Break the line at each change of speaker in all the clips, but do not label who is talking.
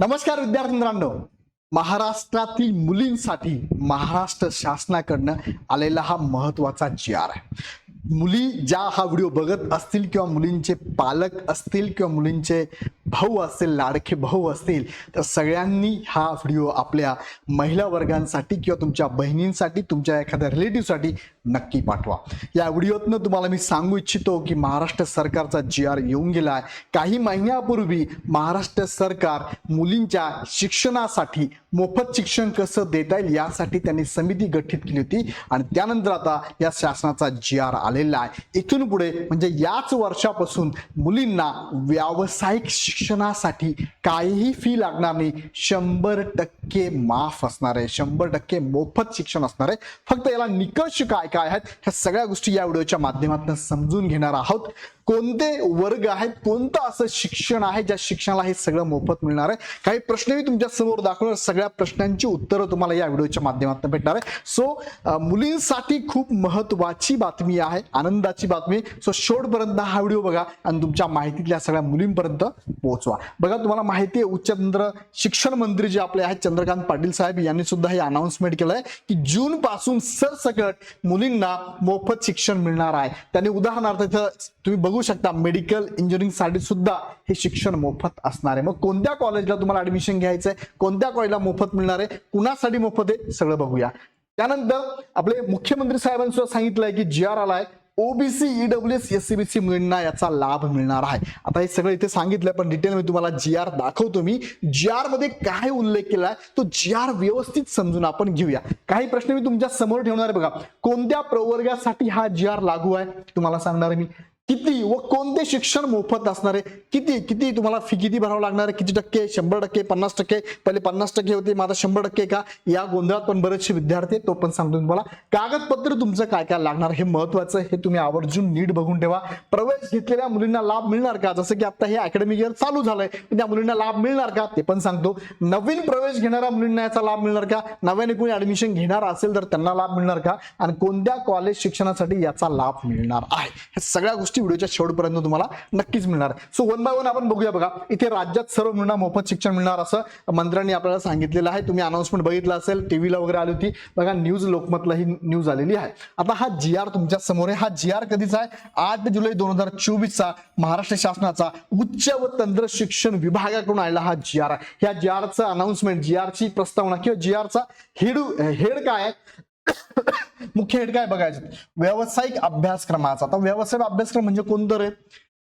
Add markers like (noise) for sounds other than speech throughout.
नमस्कार विद्यार्थी मित्रांनो. महाराष्ट्रातील मुलींसाठी महाराष्ट्र शासनाकडनं आलेला हा महत्त्वाचा जी आर आहे. मुली ज्या हा व्हिडिओ बघत असतील किंवा मुलींचे पालक असतील किंवा मुलींचे भाऊ असतील लाडके भाऊ असतील तर सगळ्यांनी हा व्हिडिओ आपल्या महिला वर्गांसाठी किंवा तुमच्या बहिणींसाठी तुमच्या एखाद्या रिलेटिव्हसाठी नक्की पाठवा. या व्हिडिओतनं तुम्हाला मी सांगू इच्छितो की महाराष्ट्र सरकारचा जी आर येऊन गेला आहे काही महिन्यापूर्वी महाराष्ट्र सरकार मुलींच्या शिक्षणासाठी मोफत शिक्षण कसं देता येईल यासाठी त्यांनी समिती गठीत केली होती आणि त्यानंतर आता या शासनाचा जी आर आलेला आहे. इथून पुढे म्हणजे याच वर्षापासून मुलींना व्यावसायिक शिक्षणासाठी काहीही फी लागणार नाही. शंभर टक्के माफ असणार आहे. शंभर टक्के मोफत शिक्षण असणार आहे. फक्त याला निकष काय काय आहेत ह्या सगळ्या गोष्टी या व्हिडिओच्या माध्यमातून समजून घेणार आहोत. कोणते वर्ग आहेत कोणतं असं शिक्षण आहे ज्या शिक्षणाला हे सगळं मोफत मिळणार आहे? काही प्रश्न मी तुमच्यासमोर दाखवणार सगळ्या प्रश्नांची उत्तरं तुम्हाला या व्हिडिओच्या माध्यमातून भेटणार आहे. सो मुलींसाठी खूप महत्वाची बातमी आहे आनंदाची बातमी. सो शेवटपर्यंत हा व्हिडिओ बघा आणि तुमच्या माहितीतल्या सगळ्या मुलींपर्यंत पोहोचवा. बघा तुम्हाला माहिती आहे उच्चतंत्र शिक्षण मंत्री जे आपले आहेत चंद्रकांत पाटील साहेब यांनी सुद्धा हे अनाऊन्समेंट केलं आहे की जून पासून सरसकट मुलींना मोफत शिक्षण मिळणार आहे. त्याने उदाहरणार्थ इथं तुम्ही बघू शकता मेडिकल इंजिनिअरिंगसाठी सुद्धा हे शिक्षण मोफत असणार आहे. मग कोणत्या कॉलेजला तुम्हाला ऍडमिशन घ्यायचंय? कोणत्या कॉलेजला मोफत मिळणार आहे? कुणासाठी मोफत आहे? सगळं बघूया. त्यानंतर आपले मुख्यमंत्री साहेबांनी सुद्धा सांगितलंय की जी आर आलाय. OBC EW S S C याचा लाभ मिळणार आहे. आता हे सगळं इथे सांगितलं पण डिटेल मी तुम्हाला जी आर दाखवतो मी. जी आरमध्ये काय उल्लेख केलाय तो जी आर व्यवस्थित समजून आपण घेऊया. काही प्रश्न मी तुमच्यासमोर ठेवणार आहे बघा. कोणत्या प्रवर्गासाठी हा जी आर लागू आहे? तुम्हाला सांगणार मी. किती व कोणते शिक्षण मोफत असणार? आहे किती किती तुम्हाला फी किती भरावं लागणार? आहे किती टक्के? शंभर टक्के? पन्नास टक्के? पहिले पन्नास टक्के होते माझा शंभर टक्के का? या गोंधळात पण बरेचसे विद्यार्थी आहेत तो पण सांगतो तुम्हाला. कागदपत्र तुमचं काय काय लागणार? हे महत्वाचं हे तुम्ही आवर्जून नीट बघून ठेवा. प्रवेश घेतलेल्या मुलींना लाभ मिळणार का? जसं की आता हे अकॅडमिक इयर चालू झालंय त्या मुलींना लाभ मिळणार का? ते पण सांगतो. नवीन प्रवेश घेणाऱ्या मुलींना याचा लाभ मिळणार का? नव्याने कोणी ऍडमिशन घेणार असेल तर त्यांना लाभ मिळणार का? आणि कोणत्या कॉलेज शिक्षणासाठी याचा लाभ मिळणार आहे? हे सगळ्या गोष्टी व्हिडिओच्या शेवटपर्यंत तुम्हाला नक्कीच मिळणार. सो वन बाय वन आपण बघूया बघा. इथे राज्यात सर्व मुलांना मोफत शिक्षण मिळणार असं मंत्र्यांनी आपल्याला सांगितलेलं आहे. तुम्ही अनाउन्समेंट बघितलं असेल टीव्हीला वगैरे आली होती. बघा न्यूज लोकमतला ही न्यूज आलेली आहे. आता हा जी आर तुमच्यासमोर आहे. हा जी आर कधीचा आहे? आठ जुलै दोन हजार चोवीसचा महाराष्ट्र शासनाचा उच्च व तंत्र शिक्षण विभागाकडून आलेला हा जी आर आहे. ह्या जी आरचं अनाउन्समेंट जी आरची प्रस्तावना किंवा जी आरचा हेड हेड काय आहे? मुख्य हेड काय बघायचं? व्यावसायिक अभ्यासक्रमाचा. आता व्यावसायिक अभ्यासक्रम म्हणजे कोणतं रे?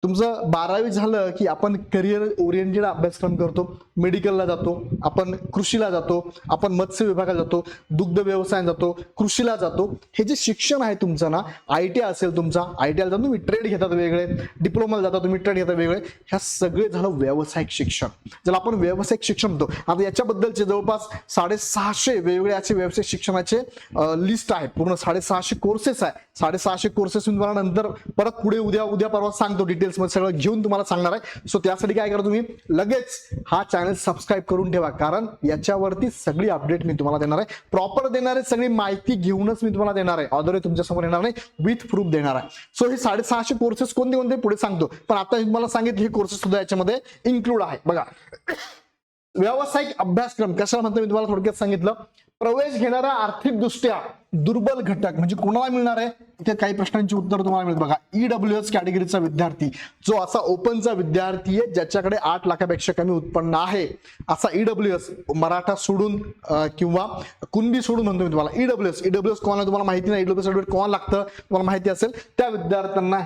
तुमचं बारावी झालं की आपण करिअर ओरिएंटेड अभ्यासक्रम करतो मेडिकलला जातो आपण कृषीला जातो आपण मत्स्य विभागाला जातो दुग्ध व्यवसायात जातो कृषीला जातो. हे जे शिक्षण आहे तुमचं ना आय टी असेल तुमचा आय टी आयला जाऊन तुम्ही ट्रेड घेतात वेगळे डिप्लोमाला जाता तुम्ही ट्रेड घेता वेगळे. ह्या सगळे झालं व्यावसायिक शिक्षण. ज्याला आपण व्यावसायिक शिक्षण म्हणतो. आता याच्याबद्दलचे जवळपास साडेसहाशे वेगवेगळे असे व्यावसायिक शिक्षणाचे लिस्ट आहे पूर्ण साडेसहाशे कोर्सेस आहे साडेसहाशे कोर्सेस मी तुम्हाला नंतर परत पुढे उद्या उद्या परवा सांगतो डिटेल डिटेल्समध्ये सगळं घेऊन तुम्हाला सांगणार आहे. सो त्यासाठी काय करा तुम्ही? लगेच हा चॅनल सबस्क्राईब करून ठेवा. कारण याच्यावरती सगळी अपडेट मी तुम्हाला देणार आहे. प्रॉपर देणार आहे सगळी माहिती घेऊनच मी तुम्हाला देणार आहे. ऑदर तुमच्यासमोर येणार नाही. विथ प्रूफ देणार आहे. सो हे साडेसहाशे कोर्सेस कोणते कोणते पुढे सांगतो. पण आता मी तुम्हाला सांगितलं हे कोर्सेस सुद्धा याच्यामध्ये इन्क्लूड आहे. बघा. (coughs) व्यावसायिक अभ्यासक्रम. कशाला म्हणतो मी तुम्हाला थोडक्यात सांगितलं? प्रवेश घेणारा आर्थिकदृष्ट्या दुर्बल घटक म्हणजे कोणाला मिळणार आहे? इथे काही प्रश्नांची उत्तर तुम्हाला मिळत बघा ईडब्ल्यू एस कॅटेगरीचा विद्यार्थी जो असा ओपनचा विद्यार्थी आहे ज्याच्याकडे आठ लाखापेक्षा कमी उत्पन्न आहे. असा ईडब्ल्यू एस मराठा सोडून किंवा कुणबी सोडून म्हणतो मी तुम्हाला. ईडब्ल्यू एस ईडब्ल्यू एस कोणाला तुम्हाला माहिती नाही ईडब्ल्यू सर्टिफिकेट कोणाला लागतं तुम्हाला माहिती असेल त्या विद्यार्थ्यांना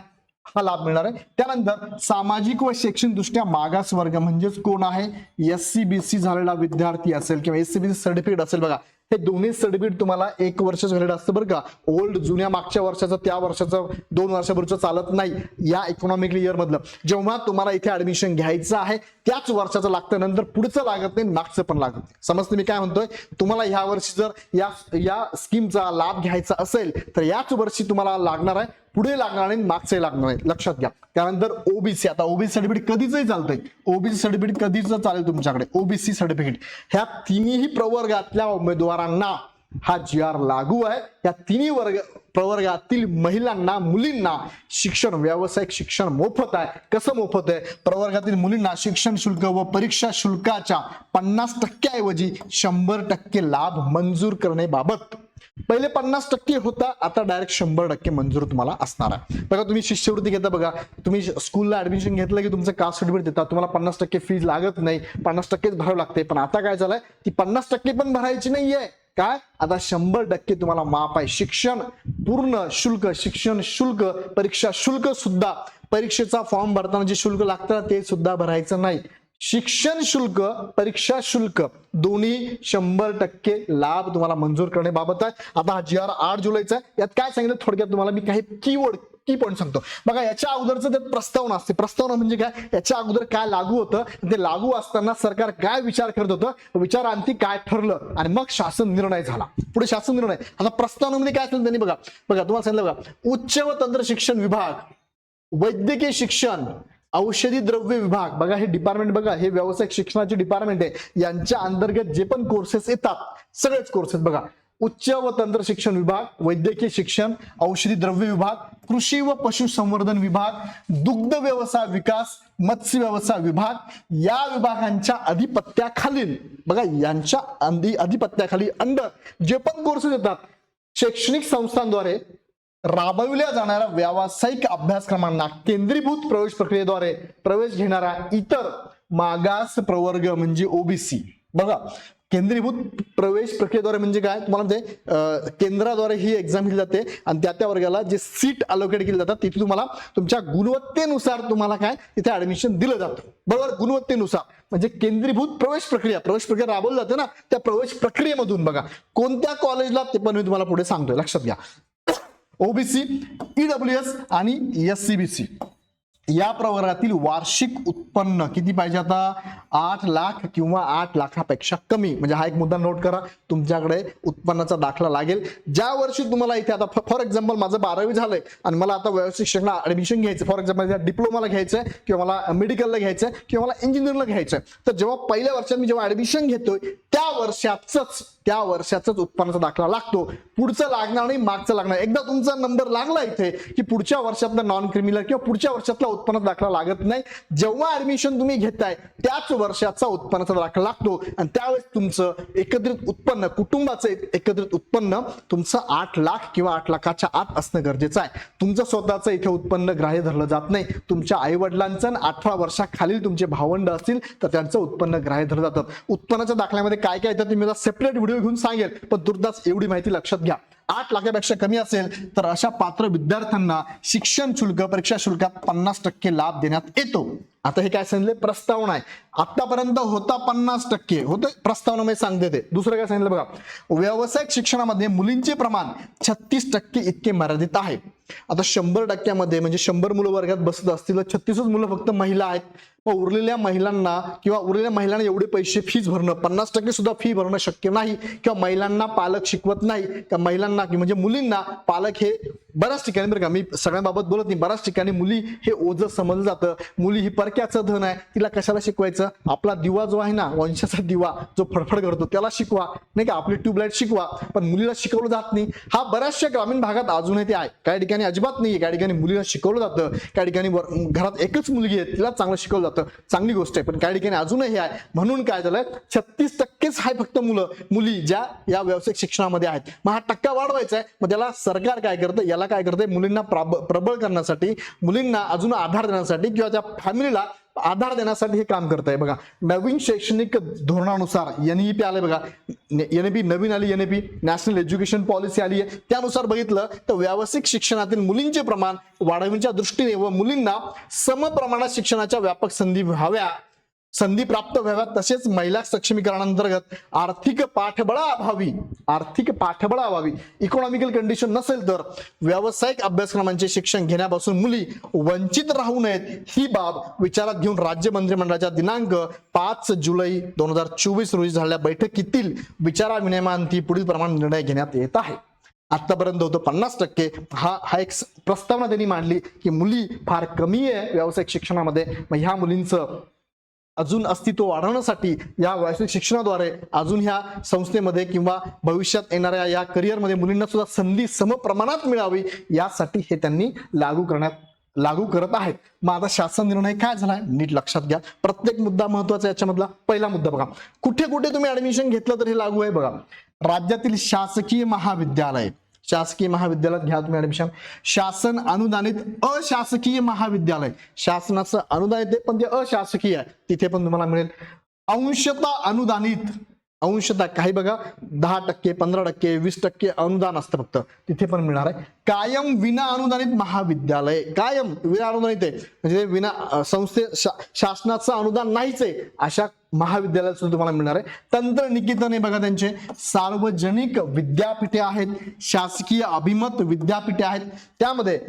हा लाभ मिळणार आहे. त्यानंतर सामाजिक व शैक्षणिक दृष्ट्या मागास वर्ग म्हणजेच कोण आहे? एस सी बी सी झालेला विद्यार्थी असेल किंवा S C B C certificate असेल. बघा हे दोन्ही सर्टिफिकेट तुम्हाला एक वर्षाचं व्हॅलिड असतं बरं का. ओल्ड जुन्या मागच्या वर्षाचं त्या वर्षाचं दोन वर्षापूर्वीचं चालत नाही या इकॉनॉमिक इयर मधलं. जेव्हा तुम्हाला इथे ऍडमिशन घ्यायचं आहे त्याच वर्षाचं लागतं. नंतर पुढचं लागत नाही मागचं पण लागत नाही. समजतं मी काय म्हणतोय? तुम्हाला ह्या वर्षी जर या या स्कीमचा लाभ घ्यायचा असेल तर याच वर्षी तुम्हाला लागणार आहे पुढे लागणार नाही मागचंही लागणार आहे. लक्षात घ्या. त्यानंतर ओबीसी आता ओबीसी सर्टिफिकेट कधीचही चालतंय. ओबीसी सर्टिफिकेट कधीच चालेल तुमच्याकडे? ओबीसी सर्टिफिकेट ह्या तिन्ही प्रवर्गातल्या उमेदवारांना हा जी आर लागू आहे. या तिन्ही वर्ग प्रवर्गातील महिलांना मुलींना शिक्षण व्यावसायिक शिक्षण मोफत आहे. कसं मोफत आहे? प्रवर्गातील मुलींना शिक्षण शुल्क व परीक्षा शुल्काच्या पन्नास टक्क्याऐवजी शंभर टक्के लाभ मंजूर करण्याबाबत. पहिले पन्नास टक्के होता आता डायरेक्ट शंभर टक्के मंजूर तुम्हाला असणार आहे. बघा तुम्ही शिष्यवृत्ती घेता बघा. तुम्ही स्कूलला ऍडमिशन घेतलं की तुमचं कास्ट सर्टिफिकेट देतात. तुम्हाला पन्नास टक्के फीज लागत नाही. पन्नास टक्केच भरावं लागते. पण आता काय झालंय? ती पन्नास टक्के पण भरायची नाहीये. काय? आता शंभर टक्के तुम्हाला माफ आहे. शिक्षण पूर्ण शुल्क शिक्षण शुल्क परीक्षा शुल्क सुद्धा परीक्षेचा फॉर्म भरताना जे शुल्क लागतं ते सुद्धा भरायचं नाही. शिक्षण शुल्क परीक्षा शुल्क दोन्ही शंभर टक्के लाभ तुम्हाला मंजूर करण्याबाबत आहे. आता हा जी आर आठ जुलैचा आहे. यात काय सांगितलं? थोडक्यात तुम्हाला मी काही कीवर्ड ती पॉईंट सांगतो. बघा याच्या अगोदरचं त्यात प्रस्तावना असते. प्रस्तावना म्हणजे काय? याच्या अगोदर काय लागू होतं? ते लागू असताना सरकार काय विचार करत होतं? विचारांती काय ठरलं? आणि मग शासन निर्णय झाला. पुढे शासन निर्णय. आता प्रस्तावनामध्ये काय असेल त्यांनी बघा. बघा तुम्हाला सांगितलं बघा. उच्च व तंत्र शिक्षण विभाग वैद्यकीय शिक्षण औषधी द्रव्य विभाग. बघा हे डिपार्टमेंट बघा. हे व्यावसायिक शिक्षणाचे डिपार्टमेंट आहे. यांच्या अंतर्गत जे पण कोर्सेस येतात सगळेच कोर्सेस बघा. उच्च व तंत्र शिक्षण विभाग वैद्यकीय शिक्षण औषधी द्रव्य विभाग कृषी व पशुसंवर्धन विभाग दुग्ध व्यवसाय विकास मत्स्य व्यवसाय विभाग या विभागांच्या अधिपत्याखालील बघा यांच्या अधि अधिपत्याखाली अंडर जे पण कोर्सेस येतात शैक्षणिक संस्थांद्वारे राबविल्या जाणाऱ्या व्यावसायिक अभ्यासक्रमांना केंद्रीभूत प्रवेश प्रक्रियेद्वारे प्रवेश घेणारा इतर मागास प्रवर्ग म्हणजे ओबीसी बघा केंद्रीभूत प्रवेश प्रक्रियेद्वारे म्हणजे काय? तुम्हाला म्हणजे केंद्राद्वारे ही एक्झाम दिली जाते आणि त्या त्या वर्गाला जे सीट अलोकेट केली जातात तिथे तुम्हाला तुमच्या गुणवत्तेनुसार तुम्हाला काय? तिथे ऍडमिशन दिलं जातं. बरोबर? गुणवत्तेनुसार. म्हणजे केंद्रीभूत प्रवेश प्रक्रिया. प्रवेश प्रक्रिया राबवली जाते ना त्या प्रवेश प्रक्रियेमधून बघा. कोणत्या कॉलेजला ते पण मी तुम्हाला पुढे सांगतोय. लक्षात घ्या. ओबीसी ईडब्ल्यू एस आणि एस सी बी सी या प्रवर्गातील वार्षिक उत्पन्न किती पाहिजे आता? आठ लाख किंवा आठ लाखापेक्षा कमी. म्हणजे हा एक मुद्दा नोट करा. तुमच्याकडे उत्पन्नाचा दाखला लागेल. ज्या वर्षी तुम्हाला इथे आता फॉर एक्झाम्पल माझं बारावी झालंय आणि मला आता व्यावसायिक शिक्षणाला ऍडमिशन घ्यायचं फॉर एक्झाम्पल डिप्लोमाला घ्यायचं किंवा मला मेडिकलला घ्यायचं किंवा मला इंजिनिअरिंगला घ्यायचं तर जेव्हा पहिल्या वर्षात मी जेव्हा ऍडमिशन घेतोय त्या वर्षाचंच त्या वर्षाचाच उत्पन्नाचा दाखला लागतो. पुढचं लागणार नाही मागचं लागणार. एकदा तुमचा नंबर लागला इथे की पुढच्या वर्षातला नॉन क्रिमिनल किंवा पुढच्या वर्षातला उत्पन्नाचा दाखला लागत नाही. जेव्हा ऍडमिशन तुम्ही घेताय त्याच वर्षाचा उत्पन्नाचा दाखला लागतो. आणि त्यावेळेस तुमचं एकत्रित उत्पन्न कुटुंबाचं एकत्रित उत्पन्न तुमचं आठ लाख किंवा आठ लाखाच्या आत असणं गरजेचं आहे. तुमचं स्वतःचं इथे उत्पन्न ग्राह्य धरलं जात नाही. तुमच्या आई वडिलांचं आणि अठरा वर्षाखालील तुमचे भावंड असतील तर त्यांचं उत्पन्न ग्राह्य धरलं जातं. उत्पन्नाच्या दाखल्यामध्ये काय काय येतं तुम्ही सेपरेट व्हिडिओ घेऊन सांगेल. पण दुर्दास एवढी माहिती लक्षात घ्या. आठ लाखापेक्षा कमी असेल तर अशा पात्र विद्यार्थ्यांना शिक्षण शुल्क परीक्षा शुल्कात पन्नास टक्के लाभ देण्यात येतो. आता हे काय सांगितले प्रस्तावना आहे. आतापर्यंत होता पन्नास टक्के. होतं प्रस्तावना मी सांगते ते. दुसरं काय सांगितलं बघा. व्यावसायिक शिक्षणामध्ये मुलींचे प्रमाण छत्तीस टक्के इतके मर्यादित आहे. आता शंभर टक्क्यामध्ये म्हणजे शंभर मुलं वर्गात बसत असतील तर छत्तीसच मुलं फक्त महिला आहेत. मग उरलेल्या महिलांना किंवा उरलेल्या महिलांना एवढे पैसे फीज भरणं पन्नास टक्के सुद्धा फी भरणं शक्य नाही किंवा महिलांना पालक शिकवत नाही का महिलांना की म्हणजे मुलींना पालक हे बऱ्याच ठिकाणी बरं का मी सगळ्यांबाबत बोलत नाही बऱ्याच ठिकाणी मुली हे ओझं समजलं जातं. मुली ही परक्याचं धन आहे तिला कशाला शिकवायचं? आपला दिवा जो आहे ना वंशाचा दिवा जो फडफड करतो त्याला शिकवा. नाही का आपली ट्यूबलाईट शिकवा पण मुलीला शिकवलं जात नाही. हा बऱ्याचशा ग्रामीण भागात अजूनही ते आहे. काही ठिकाणी अजिबात नाही काही ठिकाणी मुलीला शिकवलं जातं काही ठिकाणी घरात एकच मुलगी आहे तिला चांगलं शिकवलं जातं. चांगली गोष्ट आहे. पण काही ठिकाणी अजूनही आहे. म्हणून काय झालंय छत्तीस टक्केच आहे फक्त मुलं मुली ज्या या व्यावसायिक शिक्षणामध्ये आहेत. मग हा टक्का वाढवायचा आहे. मग त्याला सरकार काय करतं? याला काय करतंय मुलींना प्रबळ करण्यासाठी मुलींना अजून आधार देण्यासाठी किंवा त्या फॅमिलीला आधार देण्यासाठी हे काम करत आहे बघा नवीन शैक्षणिक धोरणानुसार एनईपी आले बघा. एनईपी नवीन आली एनईपी नॅशनल एज्युकेशन पॉलिसी आली आहे. त्यानुसार बघितलं तर व्यावसायिक शिक्षणातील मुलींचे प्रमाण वाढविण्याच्या दृष्टीने व मुलींना समप्रमाणात शिक्षणाच्या व्यापक संधी व्हाव्या संधी प्राप्त व्हाव्यात. तसेच महिला सक्षमीकरणांतर्गत आर्थिक पाठबळाअभावी आर्थिक पाठबळाअभावी इकॉनॉमिकल कंडिशन नसेल तर व्यावसायिक अभ्यासक्रमांचे शिक्षण घेण्यापासून मुली वंचित राहू नयेत. ही बाब विचारात घेऊन राज्य मंत्रिमंडळाच्या दिनांक पाच जुलै दोन हजार चोवीस रोजी झालेल्या बैठकीतील विचाराविनिमयांती पुढील प्रमाणे निर्णय घेण्यात येत आहे. आतापर्यंत होतं पन्नास टक्के. हा हा एक प्रस्तावना त्यांनी मांडली की मुली फार कमी आहे व्यावसायिक शिक्षणामध्ये. मग ह्या मुलींचं अजून अस्तित्व वाढवण्यासाठी या वैश्विक शिक्षणाद्वारे अजून ह्या संस्थेमध्ये किंवा भविष्यात येणाऱ्या या करिअरमध्ये मुलींना सुद्धा संधी समप्रमाणात मिळावी यासाठी हे त्यांनी लागू करण्यात लागू करत आहेत. मग आता शासन निर्णय काय झालाय? नीट लक्षात घ्या. प्रत्येक मुद्दा महत्त्वाचा आहे याच्यामधला पहिला मुद्दा बघा. कुठे कुठे तुम्ही ऍडमिशन घेतलं तर हे लागू आहे बघा. राज्यातील शासकीय महाविद्यालय. शासकीय महाविद्यालयात घ्या तुम्ही ऍडमिशन शासन अनुदानित अशासकीय महाविद्यालय. शासनाचं अनुदानित आहे पण ते अशासकीय आहे. तिथे पण तुम्हाला मिळेल. अंशता अनुदानित. अंशता काही बघा दहा टक्के पंधरा टक्के वीस टक्के अनुदान असतं फक्त. तिथे पण मिळणार आहे. कायम विना अनुदानित महाविद्यालय. कायम विना अनुदानित आहे. म्हणजे विना संस्थे शा- शासनाचं अनुदान नाहीच आहे. अशा महाविद्यालयात सुद्धा तुम्हाला मिळणार आहे. तंत्र निकेतन हे बघा त्यांचे. सार्वजनिक विद्यापीठे आहेत. शासकीय अभिमत विद्यापीठे आहेत. त्यामध्ये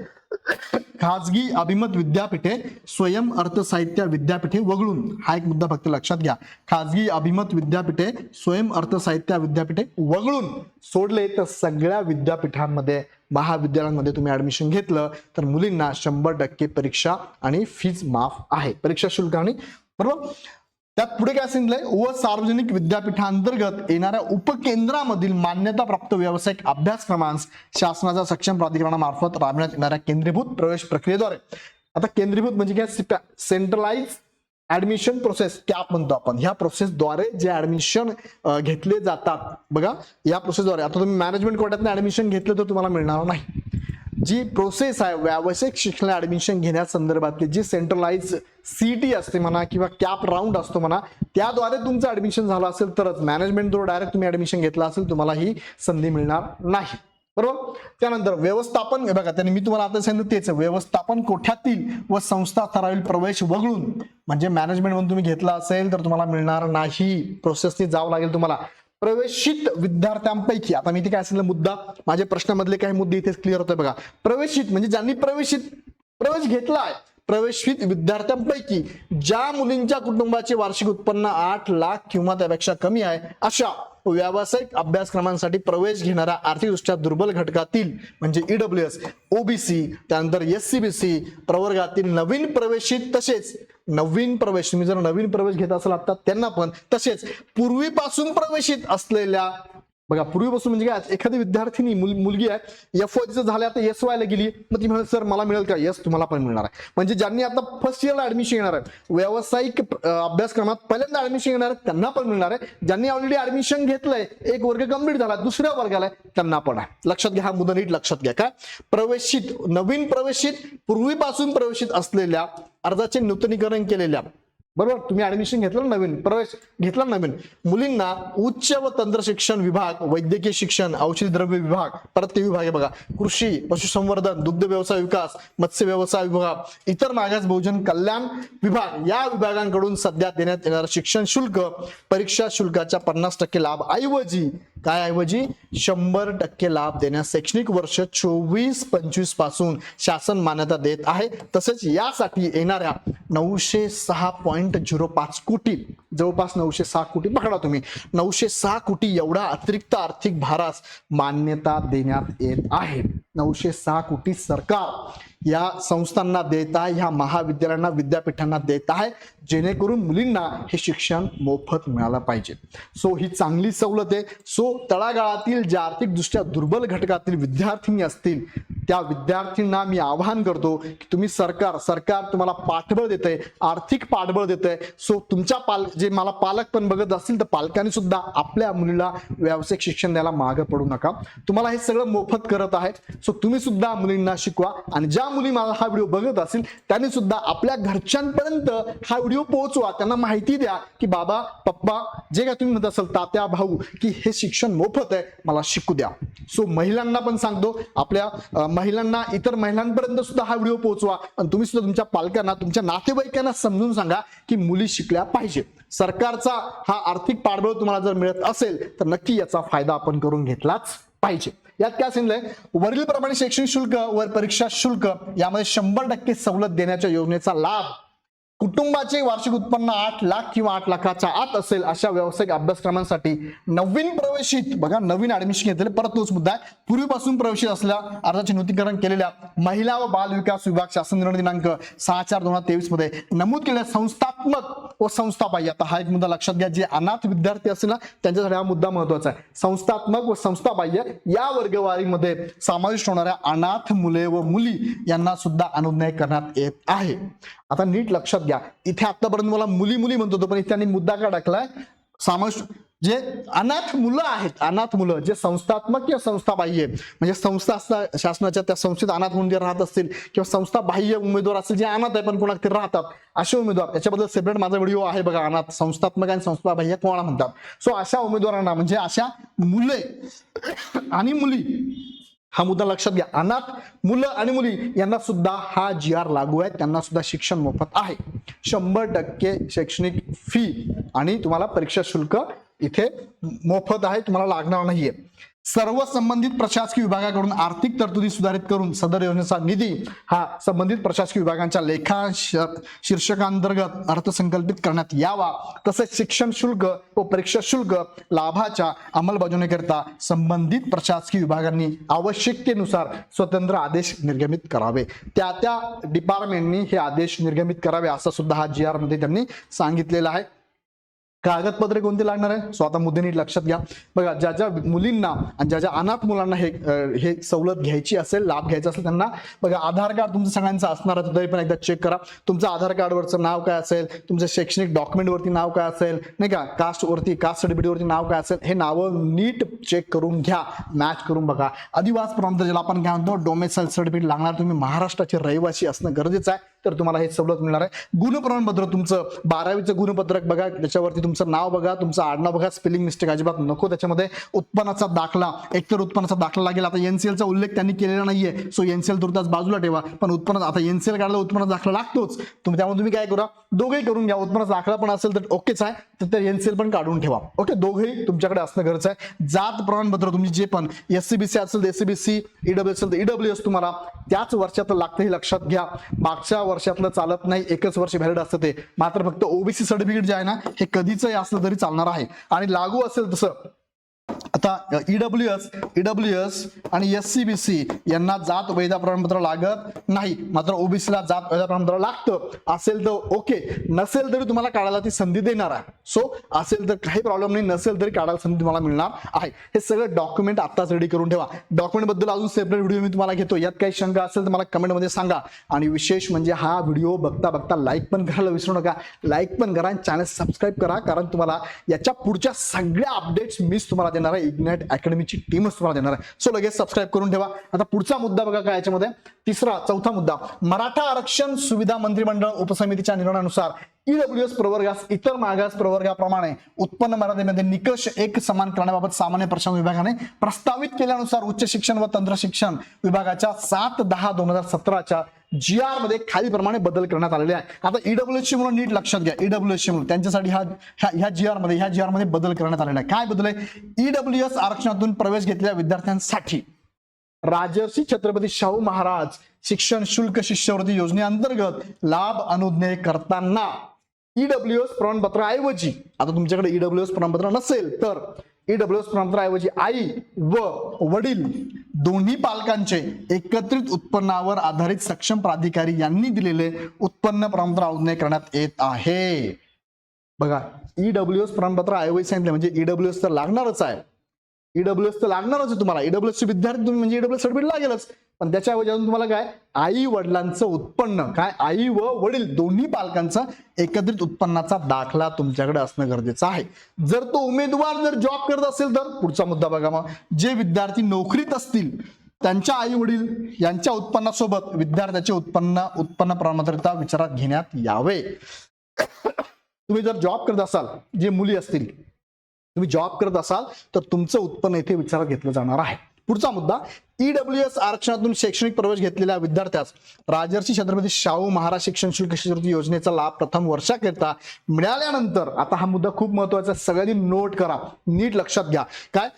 खाजगी अभिमत विद्यापीठे स्वयं अर्थसाहित्य विद्यापीठे वगळून. हा एक मुद्दा फक्त लक्षात घ्या. खाजगी अभिमत विद्यापीठे स्वयं अर्थसाहित्य विद्यापीठे वगळून सोडले तर सगळ्या विद्यापीठांमध्ये महाविद्यालयांमध्ये तुम्ही ऍडमिशन घेतलं तर मुलींना शंभर टक्के परीक्षा आणि फीज माफ आहे. परीक्षा शुल्क आणि बरोबर? त्यात पुढे काय सांगितलंय व सार्वजनिक विद्यापीठांतर्गत येणाऱ्या उपकेंद्रामधील मान्यताप्राप्त व्यावसायिक अभ्यासक्रमांस शासनाच्या सक्षम प्राधिकरणामार्फत राबविण्यात येणाऱ्या केंद्रीभूत प्रवेश प्रक्रियेद्वारे. आता केंद्रीभूत म्हणजे काय? सेंट्रलाइज ऍडमिशन प्रोसेस कॅप म्हणतो आपण. ह्या प्रोसेसद्वारे जे ऍडमिशन घेतले जातात बघा या प्रोसेसद्वारे आता तुम्ही मॅनेजमेंट कोर्टात ऍडमिशन घेतलं तर तुम्हाला मिळणार नाही. जी प्रोसेस आहे व्यावसायिक शिक्षण ऍडमिशन घेण्यासंदर्भातली जी सेंट्रलाइज सीटी असते म्हणा किंवा कॅप राऊंड असतो म्हणा त्याद्वारे तुमचं ऍडमिशन झालं असेल तरच मॅनेजमेंट डायरेक्ट तुम्ही ऍडमिशन घेतलं असेल तुम्हाला ही संधी मिळणार नाही. बरोबर? त्यानंतर व्यवस्थापन बघा त्याने मी तुम्हाला आता सांगितलं तेच व्यवस्थापन कोठ्यातील व संस्था स्तरावरील प्रवेश वगळून म्हणजे मॅनेजमेंट म्हणून तुम्ही घेतला असेल तर तुम्हाला मिळणार नाही. प्रोसेसने जावं लागेल तुम्हाला. प्रवेशित विद्यार्थ्यांपैकी आता मी इथे काय असेल मुद्दा माझ्या प्रश्नामधले काही मुद्दे इथेच क्लिअर होतोय बघा. प्रवेशित म्हणजे ज्यांनी प्रवेशित प्रवेश घेतलाय प्रवेशित विद्यार्थ्यांपैकी ज्या मुलींच्या कुटुंबाचे वार्षिक उत्पन्न आठ लाख किंवा त्यापेक्षा कमी आहे अशा व्यावसायिक अभ्यासक्रमांसाठी प्रवेश घेणाऱ्या आर्थिकदृष्ट्या दुर्बल घटकातील म्हणजे ईडब्ल्यू एस ओबीसी त्यानंतर एस सी बी सी प्रवर्गातील नवीन प्रवेशित तसेच नवीन प्रवेश तुम्ही जर नवीन प्रवेश घेत असाल आता त्यांना पण तसेच पूर्वीपासून प्रवेशित असलेल्या बघा पूर्वीपासून म्हणजे काय एखादी विद्यार्थिनी मुल- मुलगी आहे एफ वायचं झालं आता एस वायला गेली मग ती म्हणत सर मला मिळेल का? यस तुम्हाला पण मिळणार आहे. म्हणजे ज्यांनी आता फर्स्ट इयरला ऍडमिशन घेणार आहे व्यावसायिक अभ्यासक्रमात पहिल्यांदा ऍडमिशन घेणार आहे त्यांना पण मिळणार आहे. ज्यांनी ऑलरेडी ऍडमिशन घेतलंय एक वर्ग कंप्लीट झाला दुसऱ्या वर्गाला आहे, त्यांना पण आहे. लक्षात घ्या हा मुद्दा नीट लक्षात घ्या काय प्रवेशित नवीन प्रवेशित पूर्वीपासून प्रवेशित असलेल्या अर्जाचे नूतनीकरण केलेल्या बरोबर? तुम्ही ऍडमिशन घेतलं नवीन? प्रवेश घेतला नवीन? मुलींना उच्च व तंत्र शिक्षण विभाग वैद्यकीय शिक्षण औषधी द्रव्य विभाग परत ते विभाग आहे बघा. कृषी पशुसंवर्धन दुग्ध व्यवसाय विकास मत्स्य व्यवसाय विभाग इतर मागास बहुजन कल्याण विभाग या विभागांकडून सध्या देण्यात येणारं शिक्षण शुल्क परीक्षा शुल्काच्या पन्नास टक्के लाभ ऐवजी काय ऐवजी? शंभर टक्के लाभ देण्यास शैक्षणिक वर्ष चोवीस पंचवीसपासून शासन मान्यता देत आहे. तसेच यासाठी येणाऱ्या नऊशे सहा पॉईंट झिरो पाच कोटी जवळपास नऊशे सहा कोटी पकडा तुम्ही. नऊशे सहा कोटी एवढा अतिरिक्त आर्थिक भारास मान्यता देण्यात येत आहे. नऊशे सहा कोटी सरकार या संस्थांना देत आहे ह्या महाविद्यालयांना विद्यापीठांना देत आहे जेणेकरून मुलींना हे शिक्षण मोफत मिळालं पाहिजे. सो ही चांगली सवलत आहे. सो तळागाळातील ज्या आर्थिकदृष्ट्या दुर्बल घटकातील विद्यार्थिनी असतील त्या विद्यार्थ्यांना मी आवाहन करतो की तुम्ही सरकार सरकार तुम्हाला पाठबळ देत आहे आर्थिक पाठबळ देत आहे सो तुमच्या पाल जे मला पालक पण बघत असतील तर पालकांनी सुद्धा आपल्या मुलीला व्यावसायिक शिक्षण द्यायला मागं पडू नका. तुम्हाला हे सगळं मोफत करत आहे सो तुम्ही सुद्धा मुलींना शिकवा आणि ज्या मुली मला हा व्हिडिओ बघत असतील त्यांनी सुद्धा आपल्या घरच्यांपर्यंत हा व्हिडिओ पोहोचवा. त्यांना माहिती द्या की बाबा पप्पा जे काय तुम्ही म्हणत असाल तात्या भाऊ की हे शिक्षण मोफत आहे मला शिकू द्या. सो महिलांना पण सांगतो आपल्या महिलांना इतर महिलांपर्यंत सुद्धा हा व्हिडिओ पोहोचवा. आणि तुम्ही सुद्धा तुमच्या पालकांना तुमच्या नातेवाईकांना समजून सांगा की मुली शिकल्या पाहिजे. सरकारचा हा आर्थिक पाठबळ तुम्हाला जर मिळत असेल तर नक्की याचा फायदा आपण करून घेतलाच पाहिजे. यात काय सांगितलंय वरील प्रमाणे शैक्षणिक शुल्क व परीक्षा शुल्क यामध्ये शंभर टक्के सवलत देण्याच्या योजनेचा लाभ कुटुंबाचे वार्षिक उत्पन्न आठ लाख किंवा आठ लाखाच्या आत असेल अशा व्यावसायिक अभ्यासक्रमांसाठी नवीन प्रवेशित बघा नवीन ऍडमिशन घेतलेले. परत तोच मुद्दा आहे. पूर्वीपासून प्रवेशित असल्या अर्जाचे नूतनीकरण केलेल्या महिला व बाल विकास विभाग शासन निर्णय दिनांक सहा चार दोन हजार तेवीसमध्ये नमूद केलेल्या संस्थात्मक व संस्था पाहिजे आता हा एक मुद्दा लक्षात घ्या. जे अनाथ विद्यार्थी असतील ना त्यांच्यासाठी हा मुद्दा महत्त्वाचा आहे. संस्थात्मक व संस्था पाहिजे या वर्गवारीमध्ये समाविष्ट होणाऱ्या अनाथ मुले व मुली यांना सुद्धा अनुज्ञय करण्यात येत आहे. आता नीट लक्षात घ्या. इथे आतापर्यंत मला मुली मुली म्हणत होतो, पण इथे त्यांनी मुद्दा का टाकलाय सामाश जे अनाथ मुलं आहेत अनाथ मुलं जे संस्थात्मक किंवा संस्था बाह्य म्हणजे संस्था असता शासनाच्या त्या संस्थेत अनाथ म्हणून जे राहत असतील किंवा संस्था बाह्य उमेदवार असतील जे अनाथ आहे पण कोणा ते राहतात असे उमेदवार. याच्याबद्दल सेपरेट माझा व्हिडिओ आहे बघा अनाथ संस्थात्मक आणि संस्था बाह्य कोणाला म्हणतात? सो अशा उमेदवारांना म्हणजे अशा मुले आणि मुली हा मुद्दा लक्षात घ्या. अनाथ मुलं आणि मुली यांना सुद्धा हा जी आर लागू आहे. त्यांना सुद्धा शिक्षण मोफत आहे. शंभर टक्के शैक्षणिक फी आणि तुम्हाला परीक्षा शुल्क इथे मोफत आहे तुम्हाला लागणार नाहीये. सर्व संबंधित प्रशासकीय विभागाकडून आर्थिक तरतुदी सुधारित करून सदर योजनेचा निधी हा संबंधित प्रशासकीय विभागांच्या लेखा शीर्षकांतर्गत अर्थसंकल्पित करण्यात यावा. तसेच शिक्षण शुल्क व परीक्षा शुल्क लाभाच्या अंमलबजावणीकरिता संबंधित प्रशासकीय विभागांनी आवश्यकतेनुसार स्वतंत्र आदेश निर्गमित करावे. त्या त्या डिपार्टमेंटनी हे आदेश निर्गमित करावे असं सुद्धा हा जी आरमध्ये त्यांनी सांगितलेलं आहे. कागदपत्रे कोणती लागणार आहे? स्वतः मुद्दे नीट लक्षात घ्या. बघा ज्या ज्या मुलींना आणि ज्या ज्या अनाथ मुलांना हे हे सवलत घ्यायची असेल लाभ घ्यायचा असेल त्यांना बघा आधार कार्ड तुमचं सगळ्यांचं असणार आहे तरी पण एकदा चेक करा. तुमचं आधार कार्डवरचं नाव काय असेल? तुमचं शैक्षणिक डॉक्युमेंटवरती नाव काय असेल? नाही का? कास्टवरती कास्ट सर्टिफिकेटवरती नाव काय असेल? हे नावं नीट चेक करून घ्या. मॅच करून बघा. अधिवास प्रमाणपत्र ज्याला आपण काय म्हणतो? डोमेसल सर्टिफिकेट लागणार. तुम्ही महाराष्ट्राचे रहिवासी असणं गरजेचं आहे. तर तुम्हाला हे सवलत मिळणार आहे. गुणप्रमाणपत्र तुमचं बारावीचं गुणपत्रक बघा त्याच्यावरती तुमचं नाव बघा तुमचं आडनाव बघा स्पेलिंग मिस्टेक अजिबात नको त्याच्यामध्ये. उत्पन्नाचा दाखला एकतर उत्पन्नाचा दाखला लागेल. आता एनसीएलचा उल्लेख त्यांनी केलेला नाहीये. सो एनसीएल तुर्तास बाजूला ठेवा. पण उत्पन्न आता एनसीएल काढला उत्पन्नाचा दाखला लागतोच. तुम्ही त्यामुळे तुम्ही काय करा? दोघेही करून घ्या. उत्पन्नाचा दाखला पण असेल तर ओकेच आहे. तर ते एनसीएल पण काढून ठेवा. ओके? दोघेही तुमच्याकडे असणं गरजेचं आहे. जात प्रमाणपत्र तुम्ही जे पण एस सी बी सी असेल तर S C B C E W असेल तर ईडब्ल्यू एस तुम्हाला त्याच वर्षात लागतं हे लक्षात घ्या. मागच्या वर्षातलं चालत नाही एकच वर्ष व्हॅलिड असतं ते. मात्र फक्त ओबीसी सर्टिफिकेट जे आहे ना हे कधीचंही असलं तरी चालणार आहे. आणि लागू असेल तसं आता E W S E W S आणि एस सी बी सी यांना जात वैधा प्रमाणपत्र लागत नाही. मात्र ओबीसीला जात वैधा प्रमाणपत्र लागतं. असेल तर ओके. नसेल तरी तुम्हाला काढायला ती संधी देणार आहे. सो असेल तर काही प्रॉब्लेम नाही. नसेल तरी काढायला संधी तुम्हाला मिळणार आहे. हे सगळं डॉक्युमेंट आत्ताच रेडी करून ठेवा. डॉक्युमेंटबद्दल अजून सेपरेट व्हिडिओ मी तुम्हाला घेतो. यात काही शंका असेल तर मला कमेंटमध्ये सांगा. आणि विशेष म्हणजे हा व्हिडिओ बघता बघता लाईक पण करायला विसरू नका. लाईक पण करा आणि चॅनल सबस्क्राईब करा. कारण तुम्हाला याच्या पुढच्या सगळ्या अपडेट्स मीच तुम्हाला देणार आहे. इग्नाइट अकॅडमीची टीमच तुम्हाला देणार आहे. सो लगेच सबस्क्राईब करून ठेवा. आता पुढचा मुद्दा बघा काय याच्यामध्ये. तिसरा चौथा मुद्दा. मराठा आरक्षण सुविधा मंत्रिमंडळ उपसमितीच्या निर्णयानुसार ईडब्ल्यूएस प्रवर्गास इतर मागास प्रवर्गाप्रमाणे उत्पन्न मर्यादेमध्ये निकष एक समान करण्याबाबत सामान्य प्रशासन विभागाने प्रस्तावित केल्यानुसार उच्च शिक्षण व तंत्र शिक्षण विभागाच्या सात दहा दोन हजार सतराच्या जी आरमध्ये खालीप्रमाणे बदल करण्यात आलेले आहे. आता ईडब्ल्यूएस ची म्हणून नीट लक्षात घ्या. ईडब्ल्यूएस ची म्हणून त्यांच्यासाठी हा ह्या- ह्या जी आरमध्ये ह्या जी आरमध्ये बदल करण्यात आलेला आहे. काय बदल आहे? ईडब्ल्यूएस आरक्षणातून प्रवेश घेतलेल्या विद्यार्थ्यांसाठी राजर्षी छत्रपती शाहू महाराज शिक्षण शुल्क शिष्यवृत्ती योजनेअंतर्गत लाभ अनुज्ञे करताना ईडब्ल्यूएस प्रमाणपत्राऐवजी आता तुमच्याकडे ईडब्ल्यूएस प्रमाणपत्र नसेल तर ईडब्ल्यूएस प्रमाणपत्राऐवजी आई व वडील दोन्ही पालकांचे एकत्रित उत्पन्नावर आधारित सक्षम प्राधिकारी यांनी दिलेले उत्पन्न प्रमाणपत्र अनुज्ञे करण्यात येत आहे. बघा ईडब्ल्यूएस प्रमाणपत्र ऐवजी सांगितले म्हणजे ईडब्ल्यूएस तर लागणारच आहे. ईडब्ल्यूएस तर लागणारच आहे तुम्हाला. ईडब्ल्यूएस चे विद्यार्थी तुम्ही म्हणजे ईडब्ल्यूएस सर्टिफिकेट लागेलच. पण त्याच्या अजून तुम्हाला काय? आई वडिलांचं उत्पन्न. काय? आई व वडील दोन्ही पालकांचा एकत्रित उत्पन्नाचा दाखला तुमच्याकडे असणं गरजेचं आहे. जर तो उमेदवार जर जॉब करत असेल तर पुढचा मुद्दा बघा मग. जे विद्यार्थी नोकरीत असतील त्यांच्या आई वडील यांच्या उत्पन्नासोबत विद्यार्थ्याचे उत्पन्न उत्पन्न प्रमाणपत्रता विचारात घेण्यात यावे. (coughs) तुम्ही जर जॉब करत असाल जे मुली असतील तुम्ही जॉब करत असाल तर तुमचं उत्पन्न इथे विचारात घेतलं जाणार आहे. पुढचा मुद्दा ईडब्ल्यू एस आरक्षणातून शैक्षणिक प्रवेश घेतलेल्या विद्यार्थ्यास राजर्षी छत्रपती शाहू महाराज शिक्षण शुल्क शिष्यवृत्ती योजनेचा लाभ प्रथम वर्षाकरिता मिळाल्यानंतर आता हा मुद्दा खूप महत्त्वाचा आहे. सगळ्यांनी नोट करा नीट लक्षात घ्या. काय?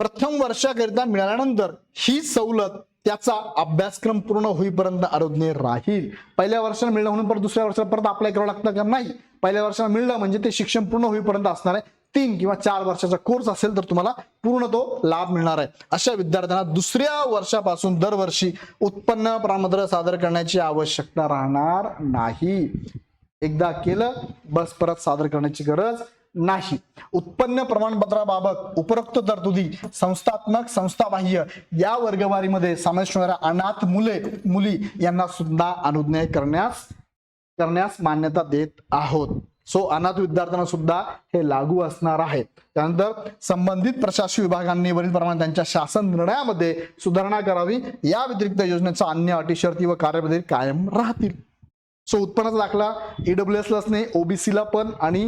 प्रथम वर्षाकरिता मिळाल्यानंतर ही सवलत त्याचा अभ्यासक्रम पूर्ण होईपर्यंत आरोग्य राहील. पहिल्या वर्षाला मिळणं म्हणून परत दुसऱ्या वर्षाला परत अप्लाय करावं लागतं का? नाही. पहिल्या वर्षाला मिळणं म्हणजे ते शिक्षण पूर्ण होईपर्यंत असणार आहे. तीन किंवा चार वर्षाचा कोर्स असेल तर तुम्हाला पूर्ण तो लाभ मिळणार आहे. अशा विद्यार्थ्यांना दुसऱ्या वर्षापासून दरवर्षी उत्पन्न प्रमाणपत्र सादर करण्याची आवश्यकता राहणार नाही. एकदा केलं बस परत सादर करण्याची गरज नाही. उत्पन्न प्रमाणपत्राबाबत उपरोक्त तरतुदी संस्थात्मक संस्थाबाह्य या वर्गवारीमध्ये समाविष्ट होणाऱ्या अनाथ मुले मुली यांना सुद्धा अनुज्ञाय करण्यास करण्यास मान्यता देत आहोत. सो अनाथ विद्यार्थ्यांना सुद्धा हे लागू असणार आहे त्यानंतर संबंधित प्रशासकीय विभागांनी वरील प्रमाणे त्यांच्या शासन निर्णयामध्ये सुधारणा करावी. या व्यतिरिक्त योजनेचा अन्य अटी शर्ती व कार्यपद्धती कायम राहतील. सो उत्पन्नाचा दाखला ईडब्ल्यू एसलाच नाही ओबीसीला पण आणि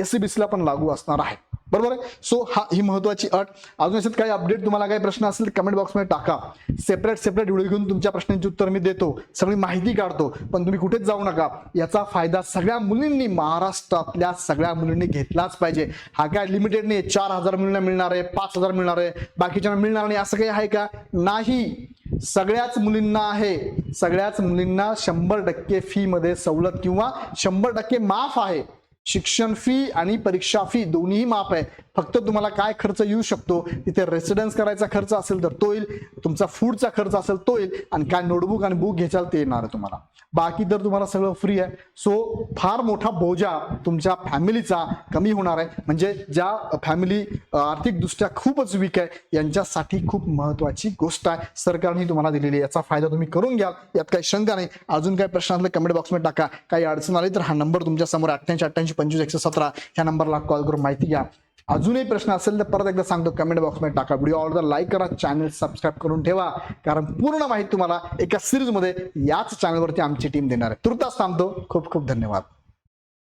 एस सी ला पण लागू असणार आहे. बरोबर आहे? सो हा ही महत्वाची अट. अजून याच्यात काही अपडेट तुम्हाला काही प्रश्न असेल कमेंट बॉक्समध्ये टाका. सेपरेट सेपरेट व्हिडिओ घेऊन तुमच्या प्रश्नांची उत्तर मी देतो. सगळी माहिती काढतो. पण तुम्ही कुठेच जाऊ नका. याचा फायदा सगळ्या मुलींनी महाराष्ट्रातल्या सगळ्या मुलींनी घेतलाच पाहिजे. हा काय लिमिटेड नाही चार हजार मुलींना मिळणार आहे पाच हजार मिळणार आहे. बाकीच्यांना मिळणार नाही. असं काही आहे का? नाही. सगळ्याच मुलींना आहे. सगळ्याच मुलींना शंभर टक्के फीमध्ये सवलत किंवा शंभर टक्के माफ आहे. शिक्षण फी आणि परीक्षा फी दोन्हीही माफ आहे. फक्त तुम्हाला काय खर्च येऊ शकतो तिथे रेसिडेन्स करायचा खर्च असेल तर तो येईल तुमचा फूडचा खर्च असेल तो येईल आणि काय नोटबुक आणि बुक घ्याल ते येणार आहे तुम्हाला. बाकी तर तुम्हाला सगळं फ्री आहे. सो फार मोठा बोजा तुमच्या फॅमिलीचा कमी होणार आहे. म्हणजे ज्या फॅमिली आर्थिकदृष्ट्या खूपच वीक आहे यांच्यासाठी खूप महत्वाची गोष्ट आहे. सरकारने तुम्हाला दिलेली आहे. याचा फायदा तुम्ही करून घ्या यात काही शंका नाही. अजून काही प्रश्न असले कमेंट बॉक्समध्ये टाका. काही अडचण आली तर हा नंबर तुमच्यासमोर अठ्ठ्याऐंशी अठ्ठ्याऐंशी पंचवीस एकशे सतरा ह्या नंबरला कॉल करून माहिती घ्या. अजूनही प्रश्न असेल तर परत एकदा सांगतो कमेंट बॉक्समध्ये टाका. व्हिडिओ आवडता लाईक करा चॅनल सबस्क्राईब करून ठेवा. कारण पूर्ण माहिती तुम्हाला एका सिरीजमध्ये याच चॅनलवरती आमची टीम देणार आहे. तुर्तास थांबतो. खूप खूप धन्यवाद.